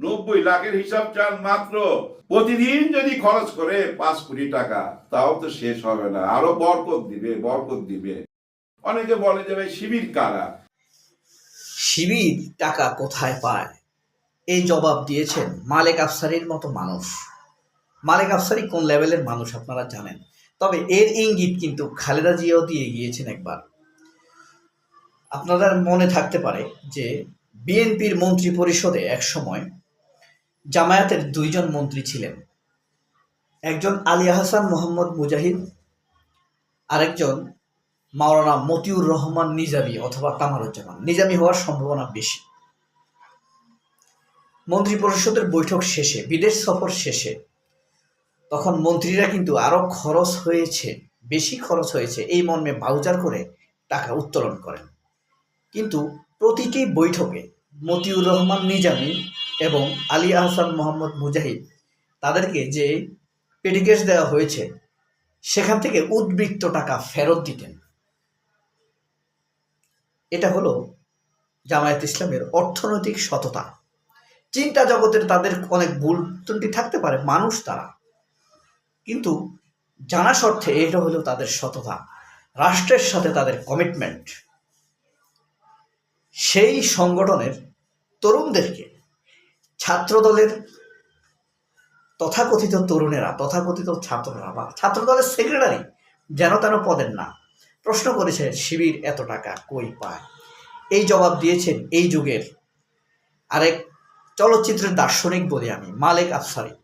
নব্বই লাখের হিসাব চান মাত্র। প্রতিদিন যদি খরচ করে পাঁচ কোটি টাকা, তাও তো শেষ হবে না। আরও বরকত দিবে বরকত দিবে। অনেকে বলে যে ভাই, শিবির কারা? শিবির টাকা কোথায় পায়? এই জবাব দিয়েছেন মালেক আফসারির মতো মানুষ। মালেক আফসারি কোন লেভেলের মানুষ আপনারা জানেন? তবে এর ইঙ্গিত কিন্তু খালেদা জিয়াও দিয়ে গিয়েছেন একবার। আপনাদের মনে থাকতে পারে যে বিএনপির মন্ত্রী পরিষদে একসময় জামায়াতের দুইজন মন্ত্রী ছিলেন। একজন আলী হাসান মোহাম্মদ মুজাহিদ, আরেকজন মাওলানা মতিউর রহমান নিজামী অথবা কামারুজ্জামান। নিজামি হওয়ার সম্ভাবনা বেশি। মন্ত্রী পরিষদের বৈঠক শেষে, বিদেশ সফর শেষে, তখন মন্ত্রীরা কিন্তু আরও খরচ হয়েছে, বেশি খরচ হয়েছে। এই মর্মে ভাউচার করে টাকা উত্তোলন করেন। কিন্তু প্রতিটি বৈঠকে মতিউর রহমান নিজামী এবং আলী আহসান মোহাম্মদ মুজাহিদ তাদেরকে যে পেটিকেস দেওয়া হয়েছে, সেখান থেকে উদ্বৃত্ত টাকা ফেরত দিতেন। এটা হলো জামায়াত ইসলামের অর্থনৈতিক সততা। চিন্তা জগতের তাদের অনেক ভুল ত্রুটি থাকতে পারে, মানুষ তারা। কিন্তু জানা স্বার্থে এটা হলো তাদের সততা। রাষ্ট্রের সাথে তাদের কমিটমেন্ট সেই সংগঠনের তরুণদেরকে ছাত্রদলের তথাকথিত তরুণেরা, তথাকথিত ছাত্ররা বা ছাত্রদলের সেক্রেটারি যেন তেন পদের না। প্রশ্ন করেছে, শিবির এত টাকা কই পায়? এই জবাব দিয়েছেন এই যুগের আরেক চলচ্চিত্রের দার্শনিক বলি আমি, মালেক আফসারি।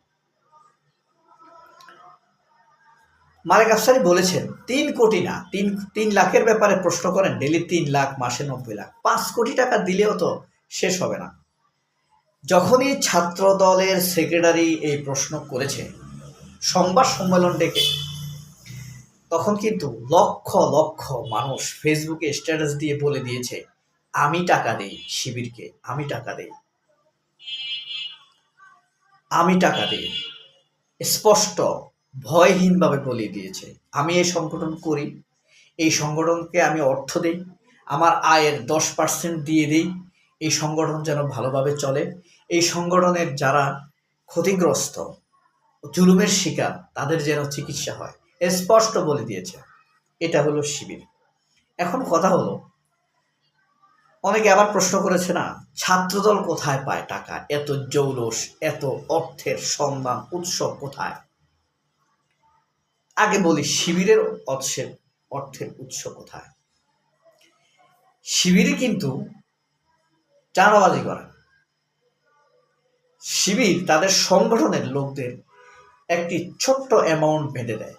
মালেক আফসারি বলেছেন, তিন কোটি না, তিন তিন লাখের ব্যাপারে প্রশ্ন করেন ডেলি তিন লাখ, মাসে নব্বই লাখ। পাঁচ কোটি টাকা দিলেও তো শেষ হবে না। যখনই ছাত্র দলের সেক্রেটারি এই প্রশ্ন করেছে, সংবাদ সম্মেলন ডেকে, তখন কিন্তু লক্ষ লক্ষ মানুষ ফেসবুকে স্ট্যাটাস দিয়ে বলে দিয়েছে, আমি টাকা দেই শিবিরকে, আমি টাকা দেই। আমি টাকা দিই। স্পষ্ট, ভয়হীনভাবে বলে দিয়েছে, আমি এই সংগঠন করি, এই সংগঠনকে আমি অর্থ দেই, আমার আয়ের দশ পার্সেন্ট দিয়ে দিই, এই সংগঠন যেন ভালোভাবে চলে এই সংগঠনের যারা ক্ষতিগ্রস্ত, জুলুমের শিকার, তাদের যেন চিকিৎসা হয়। স্পষ্ট বলে দিয়েছে। এটা হলো শিবির। এখন কথা হলো, অনেকে আবার প্রশ্ন করেছে না, ছাত্রদল কোথায় পায় টাকা? এত জৌলস, এত অর্থের সন্ধান উৎস কোথায়? আগে বলি, শিবিরের অর্থের অর্থের উৎস কোথায়? শিবিরে কিন্তু চাঁদাবাজি করে শিবির তাদের সংগঠনের লোকদের একটি ছোট্ট অ্যামাউন্ট বেঁধে দেয়।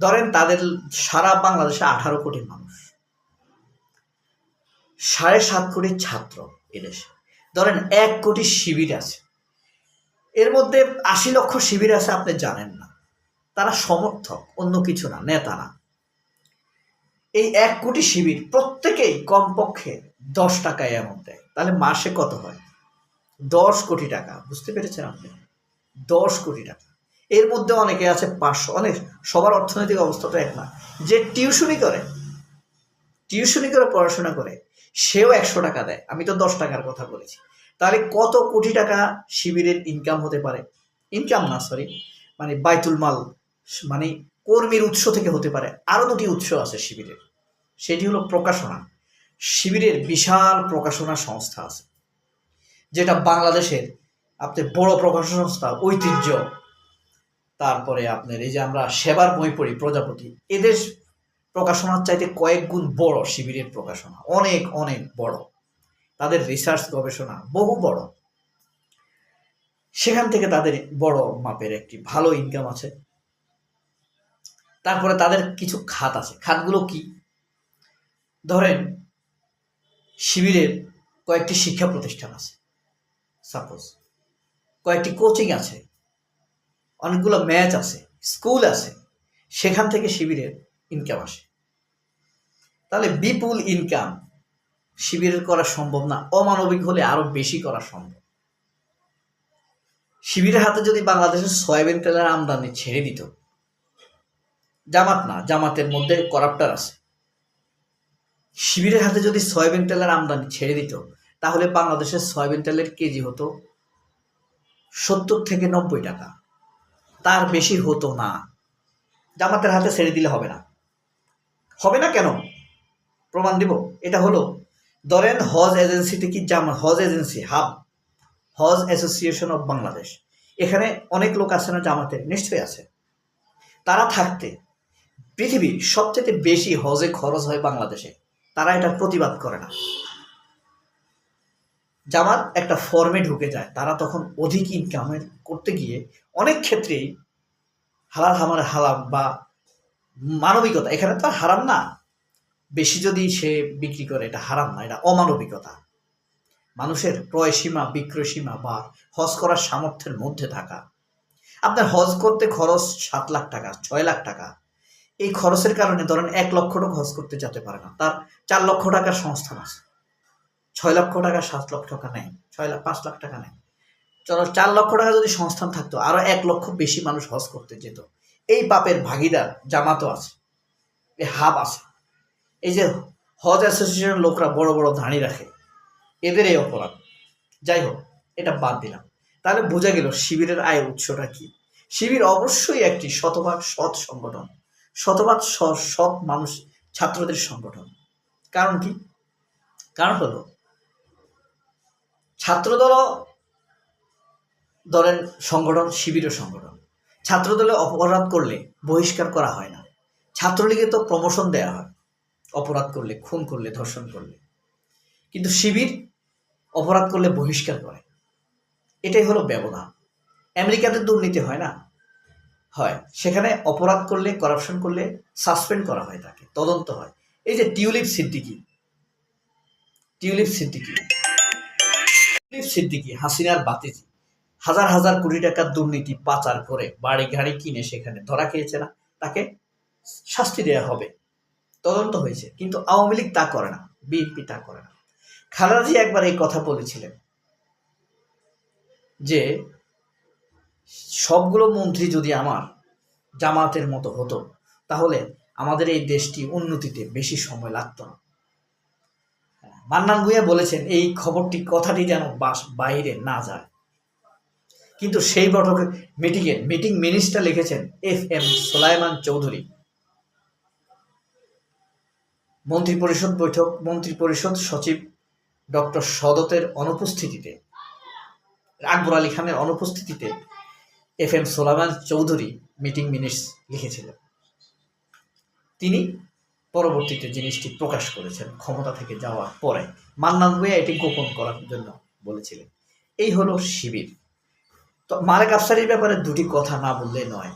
ধরেন তাদের সারা বাংলাদেশে আঠারো কোটি মানুষ। সাড়ে সাত কোটি ছাত্র এদেশে ধরেন এক কোটি শিবির আছে। এর মধ্যে আশি লক্ষ শিবির আছে আপনি জানেন না। তারা সমর্থক, অন্য কিছু না, নেতা না। এই এক কোটি শিবির প্রত্যেকেই কমপক্ষে দশ টাকা এমন দেয়। তাহলে মাসে কত হয়? দশ কোটি টাকা, বুঝতে পেরেছেন আপনি? দশ কোটি টাকা। এর মধ্যে অনেকে আছে পাঁচশো, অনেক। সবার অর্থনৈতিক অবস্থা তো এক না। যে টিউশনি করে টিউশনি করে, পড়াশোনা করে, সেও একশো টাকা দেয়। আমি তো দশ টাকার কথা বলেছি। তাহলে কত কোটি টাকা শিবিরের ইনকাম হতে পারে? ইনকাম না সরি মানে বাইতুল মাল মানে কর্মীর উৎস থেকে হতে পারে। আরও দুটি উৎস আছে শিবিরের। সেটি হলো প্রকাশনা। শিবিরের বিশাল প্রকাশনা সংস্থা আছে। যেটা বাংলাদেশের আপনার বড় প্রকাশনা সংস্থা, ঐতিহ্য। তারপরে আপনার এই যে আমরা সেবার বই পড়ি, প্রজাপতি। এদের প্রকাশনার চাইতে কয়েক গুণ বড় শিবিরের প্রকাশনা। অনেক অনেক বড়। তাদের রিসার্চ গবেষণা বহু বড়। সেখান থেকে তাদের বড় মাপের একটি ভালো ইনকাম আছে। তারপরে তাদের কিছু খাত আছে। খাতগুলো কি? ধরেন, শিবিরের কয়েকটি শিক্ষা প্রতিষ্ঠান আছে। সাপোজ কয়েকটি কোচিং আছে, অনেকগুলো ম্যাচ আছে স্কুল আছে, সেখান থেকে শিবিরের ইনকাম আসে। তাহলে বিপুল ইনকাম শিবিরের করা সম্ভব না, অমানবিক হলে আরও বেশি করা সম্ভব। শিবিরের হাতে যদি বাংলাদেশের সয়াবিন তেলের আমদানি ছেড়ে দিত, জামাত না, জামাতের মধ্যে করাপ্টার আছে। শিবিরের হাতে যদি সয়াবিন তেলের আমদানি ছেড়ে দিত তাহলে বাংলাদেশের সয়াবিন তেলের কেজি হতো সত্তর থেকে নব্বই টাকা। তার বেশি হতো না। জামাতের হাতে ছেড়ে দিলে হবে না। হবে না কেন? প্রমাণ দিব। এটা হলো, ধরেন হজ এজেন্সিতে কি জামা, হজ agency, HAAB, Hajj association of Bangladesh. এখানে অনেক লোক আছে না জামাতে, নিশ্চয়ই আছে। তারা থাকতে পৃথিবীর সবচেয়ে বেশি হজে খরচ হয় বাংলাদেশে। তারা এটা প্রতিবাদ করে না। জামাত একটা ফর্মে ঢুকে যায়। তারা তখন অধিক ইনকামের করতে গিয়ে অনেক ক্ষেত্রেই হালাল হামার হালাম বা মানবিকতা, এখানে তো হারাম না। বেশি যদি সে বিক্রি করে, এটা হারাম না, এটা অমানবিকতা। মানুষের ক্রয় সীমা, বিক্রয় সীমা বা হজ করার সামর্থ্যের মধ্যে থাকা। আপনার হজ করতে খরচ সাত লাখ টাকা, ছয় লাখ টাকা। এই খরচের কারণে ধরেন এক লক্ষ টাকা হজ করতে যেতে পারে না। তার চার লক্ষ টাকার সংস্থান আছে। ছয় লক্ষ টাকা, সাত লক্ষ টাকা নেয়, ছয় লাখ পাঁচ লাখ টাকা নেয়। চলো চার লক্ষ টাকা যদি সংস্থান থাকতো, আরও এক লক্ষ বেশি মানুষ হজ করতে যেত। এই পাপের ভাগিদার জামাতও আছে, এই হাব আছে। এই যে হজ অ্যাসোসিয়েশনের লোকরা বড় বড় ধাড়ি রাখে, এদের এই অপরাধ। যাই হোক, এটা বাদ দিলাম। তাহলে বোঝা গেল শিবিরের আয় উৎসটা কি। শিবির অবশ্যই একটি শতভাগ সৎ সংগঠন, শতভাগ সৎ মানুষ, ছাত্রদের সংগঠন। কারণ কি? কারণ হলো ছাত্রদল দলের সংগঠন, শিবিরের সংগঠন। ছাত্রদলে অপরাধ করলে বহিষ্কার করা হয় না। ছাত্রলীগে তো প্রমোশন দেওয়া হয়। অপরাধ করলে, খুন করলে, ধর্ষণ করলে। কিন্তু শিবির অপরাধ করলে বহিষ্কার করে। এটাই হলো ব্যবধান। আমেরিকাতে দুর্নীতি হয় না? হয়। সেখানে অপরাধ করলে করাপশন করলে সাসপেন্ড করা হয় তাকে। তদন্ত হয়। এই যে টিউলিপ সিদ্দিকি। টিউলিপ সিদ্দিকি। সিদ্দিকি, হাসিনার বাতিজি। হাজার হাজার কোটি টাকার দুর্নীতি পাচার করে বাড়ি গাড়ি কিনে সেখানে ধরা খেয়েছে না। তাকে শাস্তি দেওয়া হবে। তদন্ত হয়েছে, কিন্তু আওয়ামী লীগ তা করে না, বিএনপি তা করে না। খালাজি একবার এই কথা বলেছিলেন যে, সবগুলো মন্ত্রী যদি আমার জামাতের মতো হতো, তাহলে আমাদের এই দেশটি উন্নতিতে বেশি সময় লাগতো না। মান্নান ভুঁইয়া বলেছেন, এই খবরটি কথাটি যেন বাস বাইরে না যায়। কিন্তু সেই বৈঠকে মিটিংয়ে মিটিং মিনিস্টার লিখেছেন এফ এম সোলাইমান চৌধুরী। মন্ত্রী পরিষদ বৈঠক মন্ত্রী পরিষদ সচিব ডক্টর সদতের অনুপস্থিতিতে, আকবর আলী খানের অনুপস্থিতিতে F M Solaiman Chowdhury meeting minutes লিখেছিলেন। তিনি পরবর্তীতে জিনিসটি প্রকাশ করেছেন ক্ষমতা থেকে যাওয়ার পরে। মান্নান ভুঁইয়া এটি গোপন করার জন্য বলেছিলেন। এই হলো শিবির। তো মালেক আফসারির ব্যাপারে দুটি কথা না বললে নয়।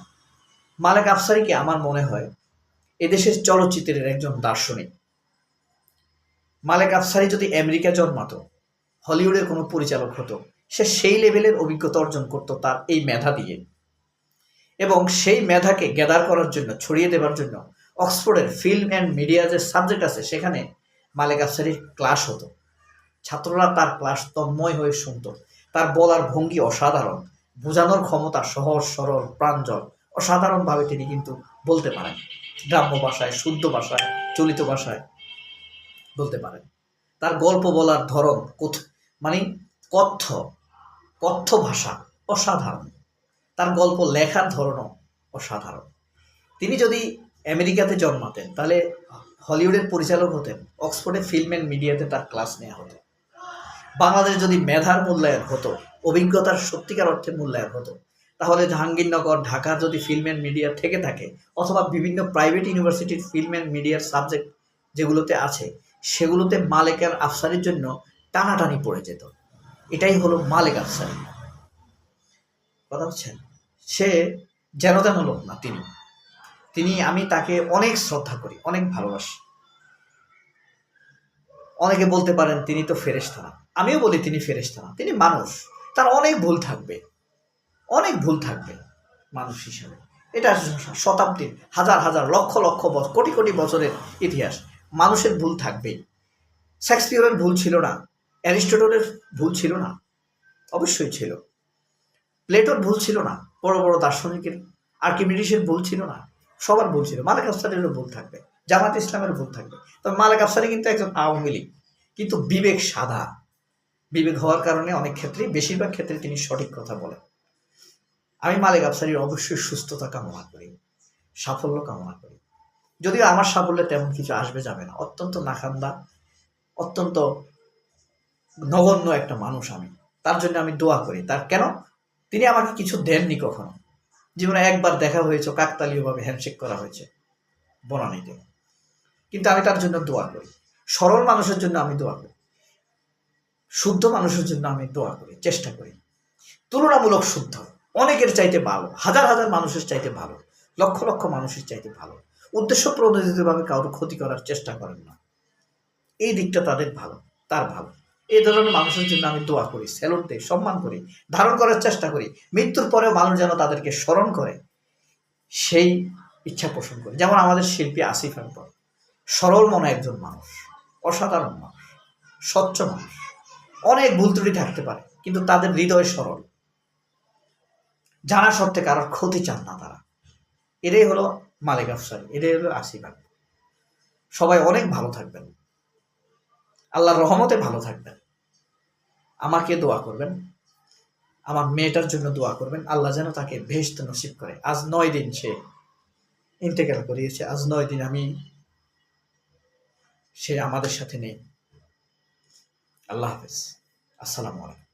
মালেক আফসারিকে আমার মনে হয় এদেশের চলচ্চিত্রের একজন দার্শনিক। মালেক আফসারি যদি আমেরিকা জন্মাতো, হলিউডের কোনো পরিচালক হতো, সে সেই লেভেলের অভিজ্ঞতা অর্জন করত তার এই মেধা দিয়ে। এবং সেই মেধাকে গ্যাদার করার জন্য, ছড়িয়ে দেবার জন্য অক্সফোর্ডের ফিল্ম অ্যান্ড মিডিয়া যে সাবজেক্ট আছে, সেখানে মালেক আফসারির ক্লাস হতো। ছাত্ররা তার ক্লাস তন্ময় হয়ে শুনতো। তার বলার ভঙ্গি অসাধারণ। বোঝানোর ক্ষমতা সহজ, সরল, প্রাঞ্জল। অসাধারণভাবে তিনি কিন্তু বলতে পারেন। গ্রাম্য ভাষায়, শুদ্ধ ভাষায়, চলিত ভাষায় বলতে পারেন। তার গল্প বলার ধরন, কোথ- মানে কথ্য কথ্য ভাষা অসাধারণ। তার গল্প লেখার ধরনও অসাধারণ। তিনি যদি আমেরিকাতে জন্মাতেন। তাহলে হলিউডের পরিচালক হতেন অক্সফোর্ডে ফিল্ম অ্যান্ড মিডিয়াতে তার ক্লাস নেওয়া হতো। বাংলাদেশ যদি মেধার মূল্যায়ন হতো, অভিজ্ঞতার সত্যিকার অর্থে মূল্যায়ন হতো, তাহলে জাহাঙ্গীরনগর ঢাকা যদি ফিল্ম অ্যান্ড মিডিয়া থেকে থাকে, অথবা বিভিন্ন প্রাইভেট ইউনিভার্সিটির ফিল্ম অ্যান্ড মিডিয়ার সাবজেক্ট যেগুলোতে আছে, সেগুলোতে মালেকের আফসারির জন্য টানাটানি পড়ে যেত। এটাই হলো মালেক আফসারি। কথা হচ্ছেন সে যেন তেন লোক না, তিনি। তিনি, আমি তাকে অনেক শ্রদ্ধা করি, অনেক ভালোবাসি। অনেকে বলতে পারেন, তিনি তো ফেরেশতা না। আমিও বলি, তিনি ফেরেশতা না। তিনি মানুষ, তার অনেক ভুল থাকবে, অনেক ভুল থাকবে মানুষ হিসাবে। এটা শতাব্দীর, হাজার হাজার, লক্ষ লক্ষ বছর কোটি কোটি বছরের ইতিহাস। মানুষের ভুল থাকবেই। শেক্সপিয়রের ভুল ছিল না, অ্যারিস্টোটলের ভুল ছিল না, অবশ্যই ছিল। প্লেটোর ভুল ছিল না, বড় বড় দার্শনিকের আর্কিমিডিসের ভুল ছিল না। সবার ভুল ছিল। মালিক আফসারেরও ভুল থাকবে। জামাত ইসলামের ভুল থাকবে। তবে মালিক আফসারি কিন্তু একজন আওয়ামী লীগ। কিন্তু বিবেক সাদা বিবেক হওয়ার কারণে অনেক ক্ষেত্রে বেশিরভাগ ক্ষেত্রে তিনি সঠিক কথা বলেন। আমি মালিক আফসারির অবশ্যই সুস্থতা কামনা করি। সাফল্য কামনা করি। যদিও আমার সাফল্যে তেমন কিছু আসবে যাবে না। অত্যন্ত নাখান্দা অত্যন্ত নগণ্য একটা মানুষ আমি। তার জন্য আমি দোয়া করি। তার কেন? তিনি আমাকে কিছু দেননি কখনো। জীবনে একবার দেখা হয়েছে, কাকতালীয়ভাবে হ্যান্ডশেক করা হয়েছে বনানীতে কিন্তু আমি তার জন্য দোয়া করি। সরল মানুষের জন্য আমি দোয়া করি। শুদ্ধ মানুষের জন্য আমি দোয়া করি, চেষ্টা করি। তুলনামূলক শুদ্ধ। অনেকের চাইতে ভালো, হাজার হাজার মানুষের চাইতে ভালো, লক্ষ লক্ষ মানুষের চাইতে ভালো। উদ্দেশ্য প্রণোদিতভাবে কারোর ক্ষতি করার চেষ্টা করেন না। এই দিকটা তাদের ভালো, তার ভালো। এই ধরনের মানুষের জন্য আমি দোয়া করি স্যালুট দিই, সম্মান করি, ধারণ করার চেষ্টা করি। মৃত্যুর পরেও মানুষ যেন তাদেরকে স্মরণ করে, সেই ইচ্ছা পোষণ করি। যেমন আমাদের শিল্পী আসিফ আকবর সরল মনে একজন মানুষ, অসাধারণ মানুষ, স্বচ্ছ মানুষ। অনেক ভুল ত্রুটি থাকতে পারে, কিন্তু তাদের হৃদয় সরল। জানা সত্ত্বে কারোর ক্ষতি চান না তারা। এটাই হলো মালিক আফসারি এটাই হলো আসিফ আকবর সবাই অনেক ভালো থাকবেন। আল্লাহর রহমতে ভালো থাকবেন। আমাকে দোয়া করবেন। আমার মেয়েটার জন্য দোয়া করবেন। আল্লাহ যেন তাকে ভেস্ত নসিব করে। আজ নয় দিন সে ইন্টেকাল করিয়েছে। আজ নয় দিন আমি সে আমাদের সাথে নেই। আল্লাহ হাফেজ। আসসালামু আলাইকুম।